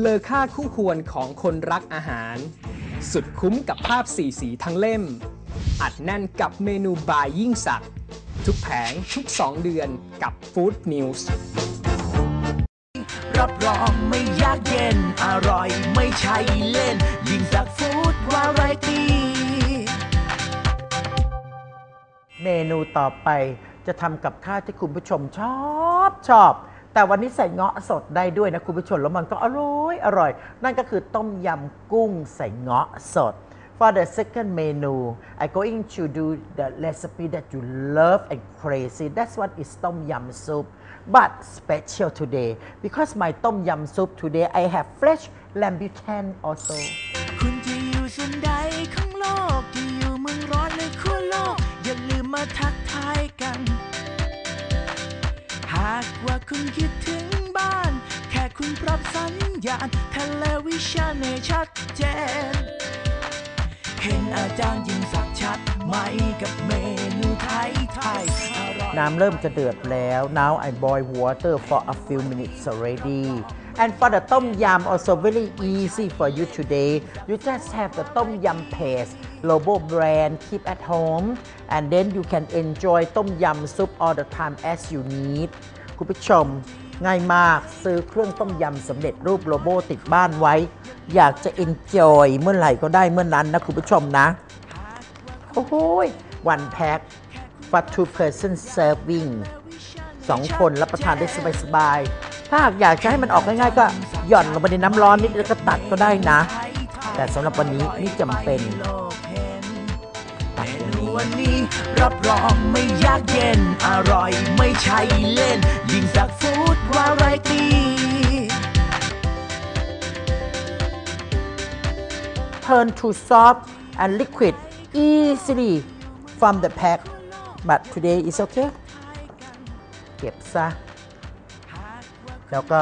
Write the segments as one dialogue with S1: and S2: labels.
S1: เลอค่าคู่ควรของคนรักอาหาร สุดคุ้มกับภาพสีสีทั้งเล่ม อัดแน่นกับเมนูบายยิ่งสักดิ์ทุกแผงทุก 2 เดือนกับ Food News
S2: รับรองไม่ยากเย็น อร่อยไม่ใช่เล่น ยิ่งสักฟู้ดวาไรตี้
S3: เมนูต่อไปจะทำกับข้าวที่คุณผู้ชมชอบชอบ แต่วันนี้ใส่เงาะสดได้ด้วยนะคุณผู้ชมแล้วมันก็อร่อยอร่อย นั่นก็คือต้มยำกุ้งใส่เงาะสด For the second menu I going to do the recipe that you love and crazy that's what is ต้มยำ soup but special today because my ต้มยำ soup today I have fresh rambutan also
S2: คุณจะอยู่ส่วนใดของโลกจะอยู่เมืองร้อนหรือขั้วโลกอย่าลืมมาทักทายกันากว่าคุณคิดถึงบ้าน แค่คุณปรับสัญญาณทะเลวิชันให้ชัดเจน เห็นอาจารย์ยิ่งสักชัดไหมกับเมนูไทยไทย
S3: น้ำเริ่มจะเดือดแล้ว now I boil water for a few minutes already and for the ต้มยำ also very easy for you today you just have the ต้มยำ paste Lobo brand keep at home and then you can enjoy ต้มยำ soup all the time as you need คุณผู้ชม ง่ายมากซื้อเครื่องต้มยำสำเร็จรูปโลโบติดบ้านไว้ อยากจะ enjoy เมื่อไหร่ก็ได้เมื่อนั้นนะคุณผู้ชมนะ โอ้โหย one pack for two person serving สองคนรับประทานได้สบายๆ ถ้าอยากจะให้มันออกง่ายๆ ก็หย่อนลงไปในน้ำร้อนนิดแล้วก็ตัดก็ได้นะ แต่สำหรับวันนี้ไม่จำเป็น
S2: วันนี้ รับรองไม่ยากเย็น อร่อยไม่ใช่เล่น ยิ่งสักฟู้ดวาไรตี้
S3: turn to soft and liquid easily from the pack but today is okay เก็บซะ แล้วก็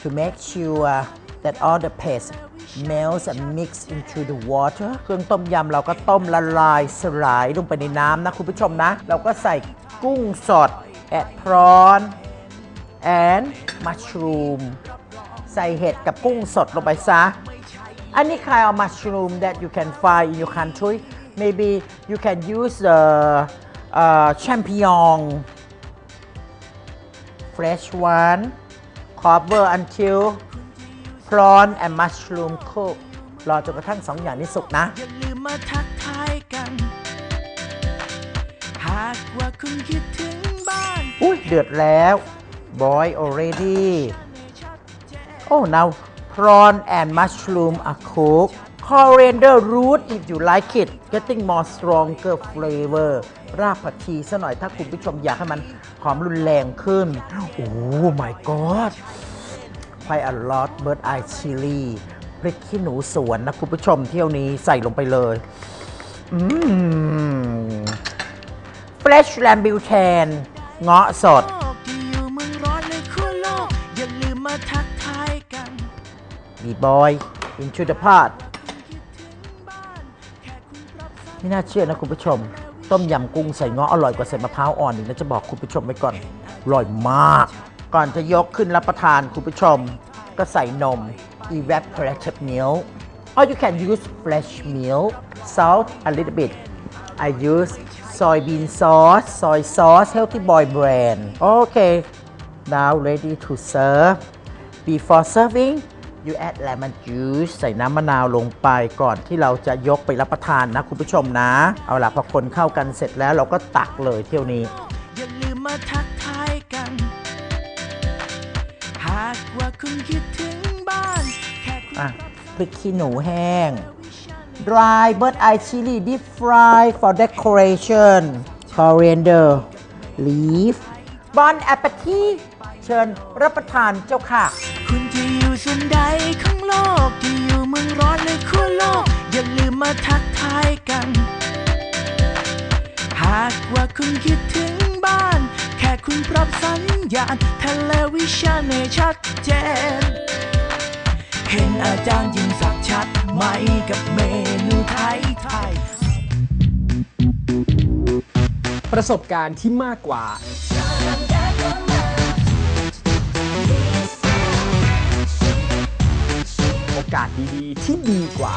S3: to make sure that all the paste melts and mix into the water เครื่องต้มยำเราก็ต้มละลายสลายลงไปในน้ำนะคุณผู้ชมนะ เราก็ใส่กุ้งสด add prawn and mushroom ใส่เห็ดกับกุ้งสดลงไปซะ any kind of mushroom that you can find in your country maybe you can use the uh, champignon fresh one cover until prawn and mushroom cook รอจนกระทั่งสองอย่างนี้สุกนะ
S2: อย่าลืมมาทักทายกัน หากว่าคุณคิดถึงบ้าน
S3: อุ้ยเดือดแล้ว boil already oh now prawn and mushroom are cooked coriander root if you like it getting more stronger flavor รากผักชีซะหน่อยถ้าคุณผู้ชมอยากให้มันหอมรุนแรงขึ้น โอ้ my god quite a lot bird eye chili พริกขี้หนูสวนนะคุณผู้ชมเที่ยวนี้ใส่ลงไปเลย อืม fresh rambutan เงาะสด
S2: โลกจะอยู่เมืองร้อนหรือขั้วโลกอย่าลืมมาทักทายกัน
S3: มีบอย into the pot ไม่น่าเชื่อนะคุณผู้ชม ต้มยำกุ้งใส่เงาะอร่อยกว่าใส่มะพร้าวอ่อนอีกนะจะบอกคุณผู้ชมไว้ก่อน อร่อยมาก ก่อนจะยกขึ้นรับประทานคุณผู้ชม ก็ใส่นม evaporated milk or you can use fresh milk salt a little bit I use soybean sauce soy sauce healthy boy brand okay now ready to serve before serving you add lemon juice ใส่น้ำมะนาวลงไปก่อนที่เราจะยกไปรับประทานนะคุณผู้ชมนะ เอาล่ะพอคนเข้ากันเสร็จแล้วเราก็ตักเลยเที่ยวนี้
S2: อย่าลืมมาทักทายกันากว่าคุณคิดถึงบ้านแค่คุณ
S3: อะพริกขี้หนูแห้ง dry bird eye chili deep fry for decoration coriander leaf bon appetit เชิญรับประทานเจ้าค่ะ
S2: คุณจะอยู่ส่วนใดของโลกจะอยู่เมืองร้อนหรือขั้วโลก อย่าลืมมาทักทายกัน หากว่าคุณคิดถึงบ้าน แค่คุณปรับสัญ ญาณทะเลวิชันให้ชัดเจน เห็นอาจารย์ยิ่งสักชัดไหมกับเมนูไทยไทย
S1: ประสบการณ์ที่มากกว่า
S4: เา
S1: ศดีๆที่ดีกว่า